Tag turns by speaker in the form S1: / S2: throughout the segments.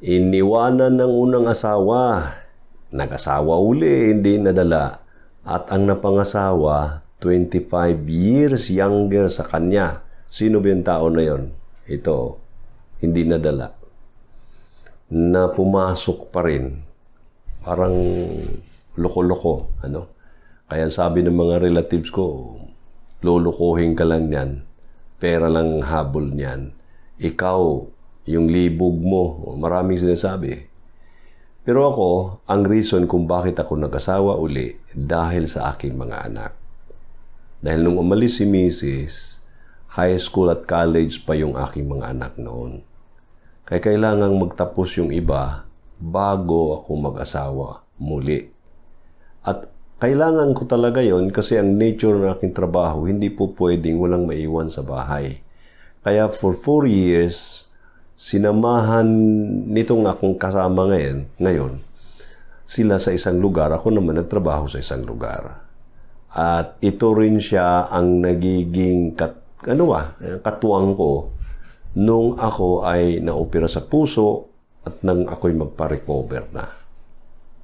S1: Iniwanan ng unang asawa. Nag-asawa uli, hindi nadala. At ang napangasawa, 25 years younger sa kanya. Sino ba yung tao na yon? Ito, hindi nadala. Na pumasok pa rin. Parang loko-loko. Ano? Kaya sabi ng mga relatives ko, lulukuhin ka lang yan. Pera lang habol niyan. Ikaw, yung libog mo, maraming sinasabi. Pero ako, ang reason kung bakit ako nag-asawa uli, dahil sa aking mga anak. Dahil nung umalis si Mrs., high school at college pa yung aking mga anak noon. Kaya kailangang magtapos yung iba bago ako mag-asawa muli. At kailangan ko talaga yon kasi ang nature ng aking trabaho, hindi po pwedeng walang maiwan sa bahay. Kaya for four years, sinamahan nitong akong kasama ngayon, ngayon, sila sa isang lugar, ako naman nagtrabaho sa isang lugar. At ito rin siya ang nagiging kat, ano ba, katuwang ko nung ako ay naopera sa puso at nang ako'y magpa-recover na.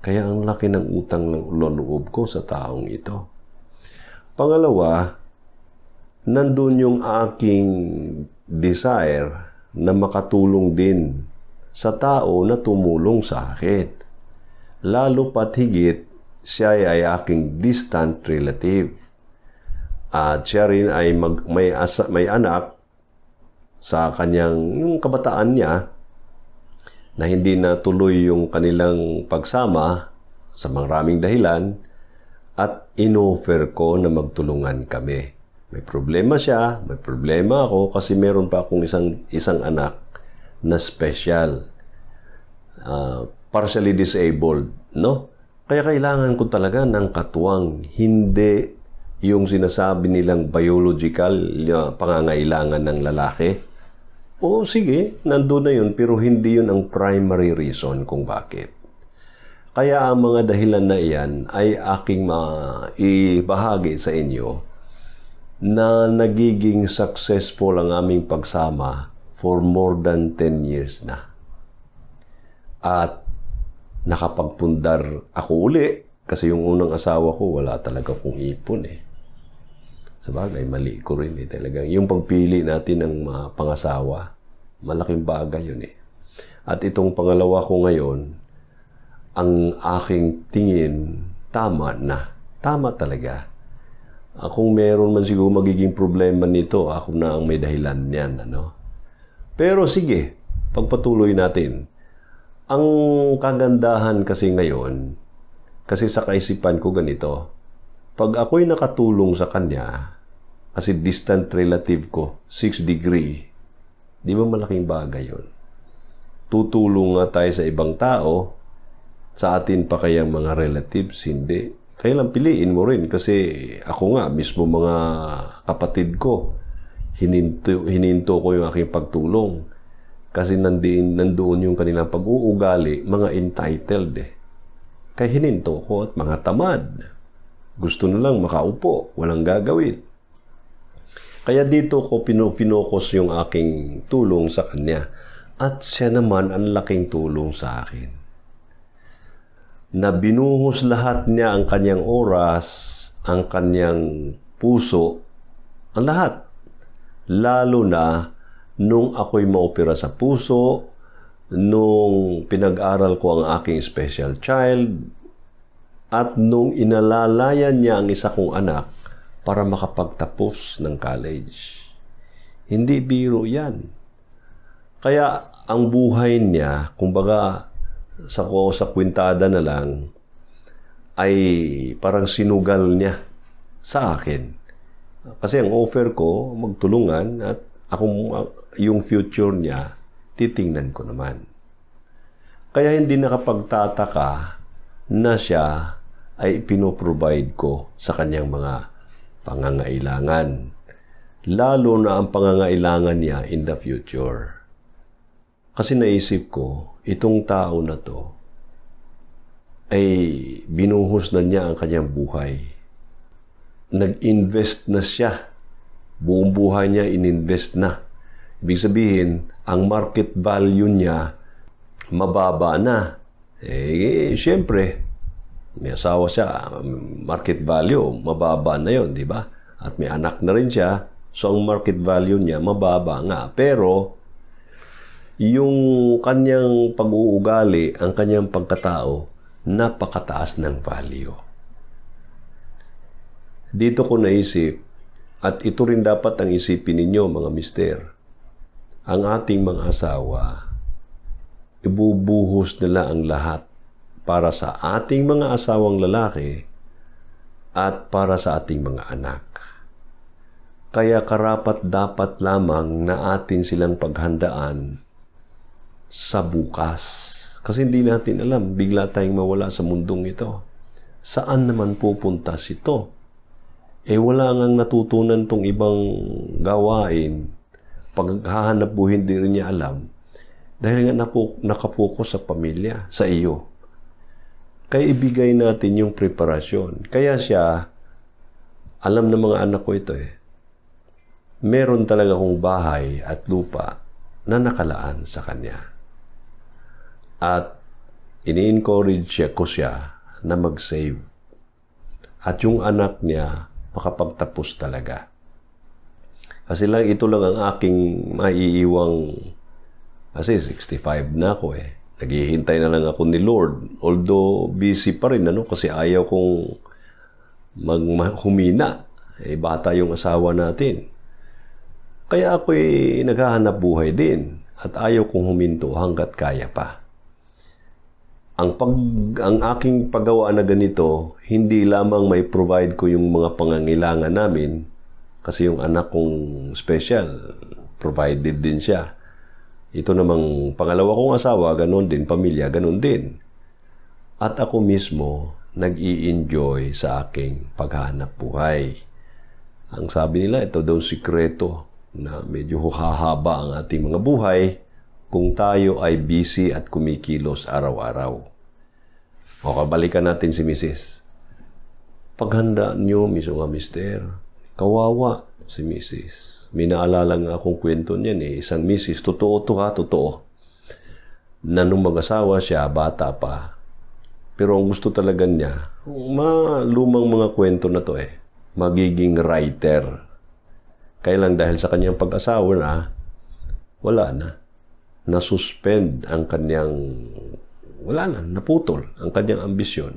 S1: Kaya ang laki ng utang ng loob ko sa taong ito. Pangalawa, nandun yung aking desire na makatulong din sa tao na tumulong sa akin. Lalo pat higit, siya ay aking distant relative. At siya rin ay mag, may, asa, may anak sa kanyang yung kabataan niya na hindi natuloy yung kanilang pagsama sa maraming dahilan at inoffer ko na magtulungan kami. May problema siya, may problema ako kasi meron pa akong isang, isang anak na special. Uh, partially disabled, no? Kaya kailangan ko talaga ng katuwang, hindi yung sinasabi nilang biological yung pangangailangan ng lalaki. O sige, nandun na yun, pero hindi yun ang primary reason kung bakit. Kaya ang mga dahilan na iyan ay aking maibahagi sa inyo na nagiging successful ang aming pagsama for more than 10 years na. At nakapagpundar ako uli kasi yung unang asawa ko wala talaga kong ipon eh. Sa bagay, mali ko rin eh talaga. Yung pagpili natin ng mga pangasawa, malaking bagay yun eh. At itong pangalawa ko ngayon, ang aking tingin, tama na. Tama talaga. Kung meron man siguro magiging problema nito, ako na ang may dahilan niyan. Ano? Pero sige, pagpatuloy natin. Ang kagandahan kasi ngayon, kasi sa kaisipan ko ganito, pag ako'y nakatulong sa kanya, kasi distant relative ko, 6 degree, di ba malaking bagay yon? Tutulong nga tayo sa ibang tao, sa atin pa kayang mga relatives, hindi. Kaya lang piliin mo rin kasi ako nga, mismo mga kapatid ko, hininto, hininto ko yung aking pagtulong. Kasi nandiin, nandoon yung kanilang pag-uugali, mga entitled eh. Kaya hininto ko at mga tamad. Gusto na lang makaupo, walang gagawin. Kaya dito ko pinofocus yung aking tulong sa kanya. At siya naman ang laking tulong sa akin. Na binuhos lahat niya ang kanyang oras, ang kanyang puso, ang lahat. Lalo na nung ako'y maopera sa puso, nung pinag-aral ko ang aking special child, at nung inalalayan niya ang isa kong anak para makapagtapos ng college. Hindi biro yan. Kaya ang buhay niya, kumbaga sa ko sa kwintada na lang, ay parang sinugal niya sa akin. Kasi ang offer ko, magtulungan at ako, yung future niya, titingnan ko naman. Kaya hindi nakapagtataka na siya ay pinoprovide ko sa kanyang mga pangangailangan. Lalo na ang pangangailangan niya in the future. Kasi naisip ko, itong tao na to ay binuhos na niya ang kanyang buhay. Nag-invest na siya. Buong buhay niya ininvest na. Ibig sabihin, ang market value niya mababa na. Eh, siyempre, may asawa siya, market value, mababa na yon di ba? At may anak na rin siya, so ang market value niya, mababa nga. Pero, yung kanyang pag-uugali, ang kanyang pagkatao, napakataas ng value. Dito ko naisip, at ito rin dapat ang isipin ninyo mga mister, ang ating mga asawa, ibubuhos nila ang lahat para sa ating mga asawang lalaki at para sa ating mga anak. Kaya karapat dapat lamang na atin silang paghandaan sa bukas. Kasi hindi natin alam, bigla tayong mawala sa mundong ito. Saan naman pupunta si to? Eh wala ngang natutunan tong ibang gawain. Paghahanap buhay, hindi rin niya alam. Dahil nga nakapokus sa pamilya, sa iyo. Kaya ibigay natin yung preparasyon. Kaya siya, alam ng mga anak ko ito eh, meron talaga kong bahay at lupa na nakalaan sa kanya. At ini-encourage ko siya na mag-save. At yung anak niya, makapagtapos talaga. Kasi lang, ito lang ang aking maiiwang, kasi 65 na ako eh. Naghihintay na lang ako ni Lord. Although busy pa rin, ano, kasi ayaw kong mag humina. Eh, bata yung asawa natin. Kaya ako'y naghahanap buhay din at ayaw kong huminto hanggat kaya pa. Ang pag ang aking paggawa na ganito, hindi lamang may provide ko yung mga pangangailangan namin kasi yung anak kong special provided din siya. Ito namang pangalawa kong asawa, ganun din, pamilya, ganun din. At ako mismo, nag-i-enjoy sa aking paghahanap buhay. Ang sabi nila, ito daw sikreto na medyo hahaba ang ating mga buhay kung tayo ay busy at kumikilos araw-araw. O kabalikan natin si Mrs. Paghandaan nyo, miso nga mister, kawawa si Mrs. May naalala nga akong kwento niyan eh. Isang Mrs. Totoo to ha, totoo. Na nung mag-asawa siya, bata pa. Pero ang gusto talaga niya, ma lumang mga kwento na to eh. Magiging writer. Kaya dahil sa kanyang pag-asawa na, wala na. Na-suspend ang kanyang, wala na, naputol ang kanyang ambisyon.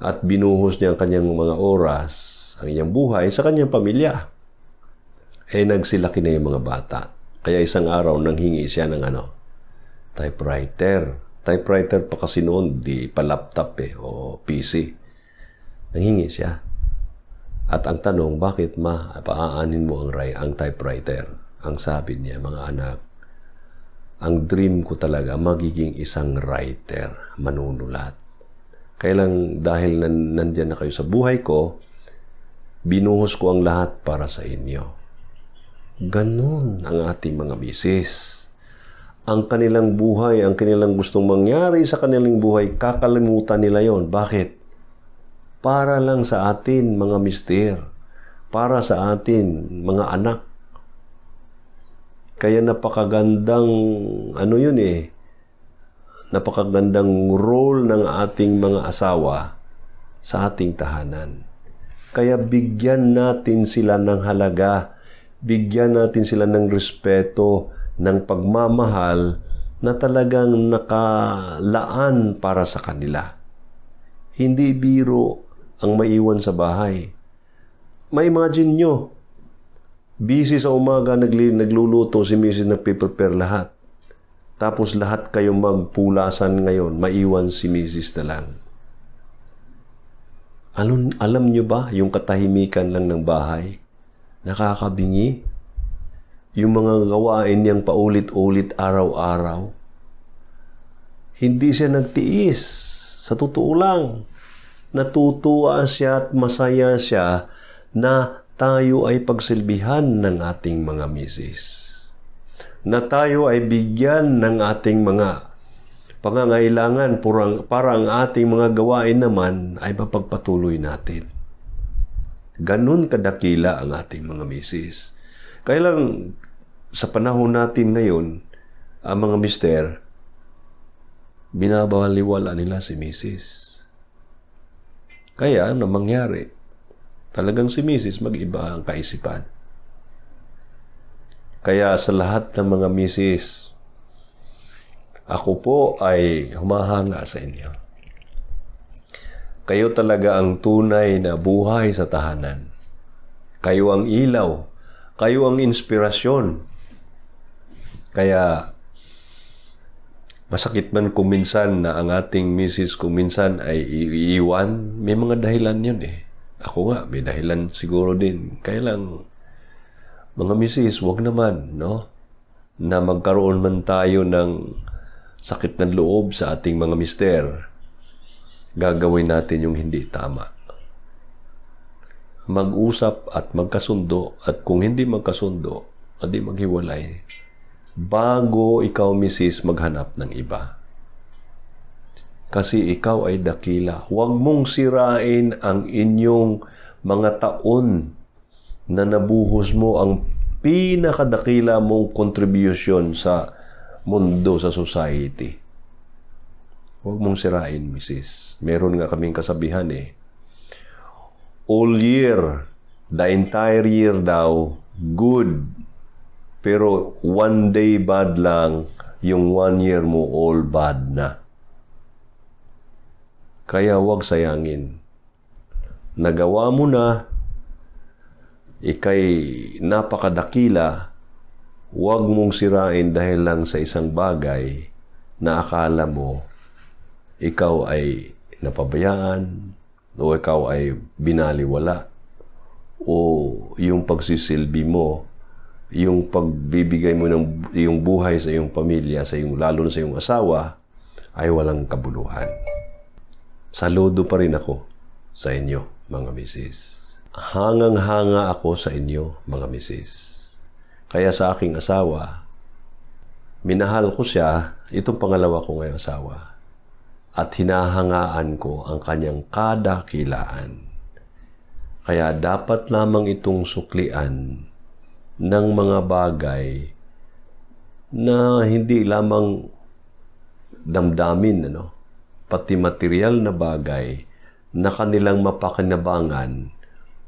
S1: At binuhos niya ang kanyang mga oras, ang kanyang buhay sa kanyang pamilya. Eh nagsilaki na yung mga bata. Kaya isang araw nanghingi siya ng ano, typewriter. Typewriter pa kasi noon, di pa laptop eh, o PC. Nanghingi siya. At ang tanong, bakit ma, paaanin mo ang, ang typewriter? Ang sabi niya, mga anak, ang dream ko talaga magiging isang writer, manunulat. Kaya lang dahil nan, nandyan na kayo sa buhay ko, binuhos ko ang lahat para sa inyo. Ganon ang ating mga misis. Ang kanilang buhay, ang kanilang gustong mangyari sa kanilang buhay, kakalimutan nila yon. Bakit? para lang sa atin mga mister, para sa atin mga anak. Kaya napakagandang ano yun eh, napakagandang role ng ating mga asawa sa ating tahanan. Kaya bigyan natin sila ng halaga, bigyan natin sila ng respeto, ng pagmamahal na talagang nakalaan para sa kanila. Hindi biro ang maiwan sa bahay. Ma-imagine nyo, busy sa umaga, nagli, nagluluto si Mrs. nagpe-prepare lahat. Tapos lahat kayo magpulasan ngayon, maiwan si Mrs. na lang. Alam, alam nyo ba yung katahimikan lang ng bahay? Nakakabingi? Yung mga gawain niyang paulit-ulit araw-araw? Hindi siya nagtiis. Sa totoo lang natutuwa siya at masaya siya na tayo ay pagsilbihan ng ating mga misis. Na tayo ay bigyan ng ating mga pangangailangan para ang ating mga gawain naman ay mapagpatuloy natin. Ganun kadakila ang ating mga misis. Kaya lang, sa panahon natin ngayon, ang mga mister, binabaliwala nila si Mrs. Kaya, ano mangyari? Talagang si Mrs. mag-iba ang kaisipan. Kaya sa lahat ng mga Mrs., ako po ay humahanga sa inyo. Kayo talaga ang tunay na buhay sa tahanan. Kayo ang ilaw. Kayo ang inspirasyon. Kaya masakit man kung minsan na ang ating misis kung minsan ay iiwan, may mga dahilan yun eh. Ako nga, may dahilan siguro din. Kaya lang, mga misis, wag naman, no? Na magkaroon man tayo ng sakit ng loob sa ating mga mister, gagawin natin yung hindi tama. Mag-usap at magkasundo at kung hindi magkasundo, adi maghiwalay. Bago ikaw, misis, maghanap ng iba. Kasi ikaw ay dakila. Huwag mong sirain ang inyong mga taon na nabuhos mo ang pinakadakila mong contribution sa mundo, sa society. Huwag mong sirain, Mrs. Meron nga kaming kasabihan eh. All year, the entire year daw, good. Pero one day bad lang, yung one year mo all bad na. Kaya huwag sayangin. Nagawa mo na, ikay napakadakila, huwag mong sirain dahil lang sa isang bagay na akala mo ikaw ay napabayaan o ikaw ay binaliwala o yung pagsisilbi mo yung pagbibigay mo ng yung buhay sa iyong pamilya, sa iyong lalo na sa iyong asawa ay walang kabuluhan. Saludo pa rin ako sa inyo, mga misis. Hangang-hanga ako sa inyo, mga misis. Kaya sa aking asawa, minahal ko siya, itong pangalawa ko ngayong asawa, at hinahangaan ko ang kanyang kadakilaan. Kaya dapat lamang itong suklian ng mga bagay na hindi lamang damdamin, ano, pati material na bagay na kanilang mapakinabangan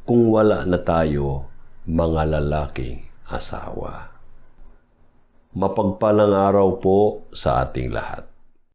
S1: kung wala na tayo mga lalaking asawa. Mapagpalang araw po sa ating lahat.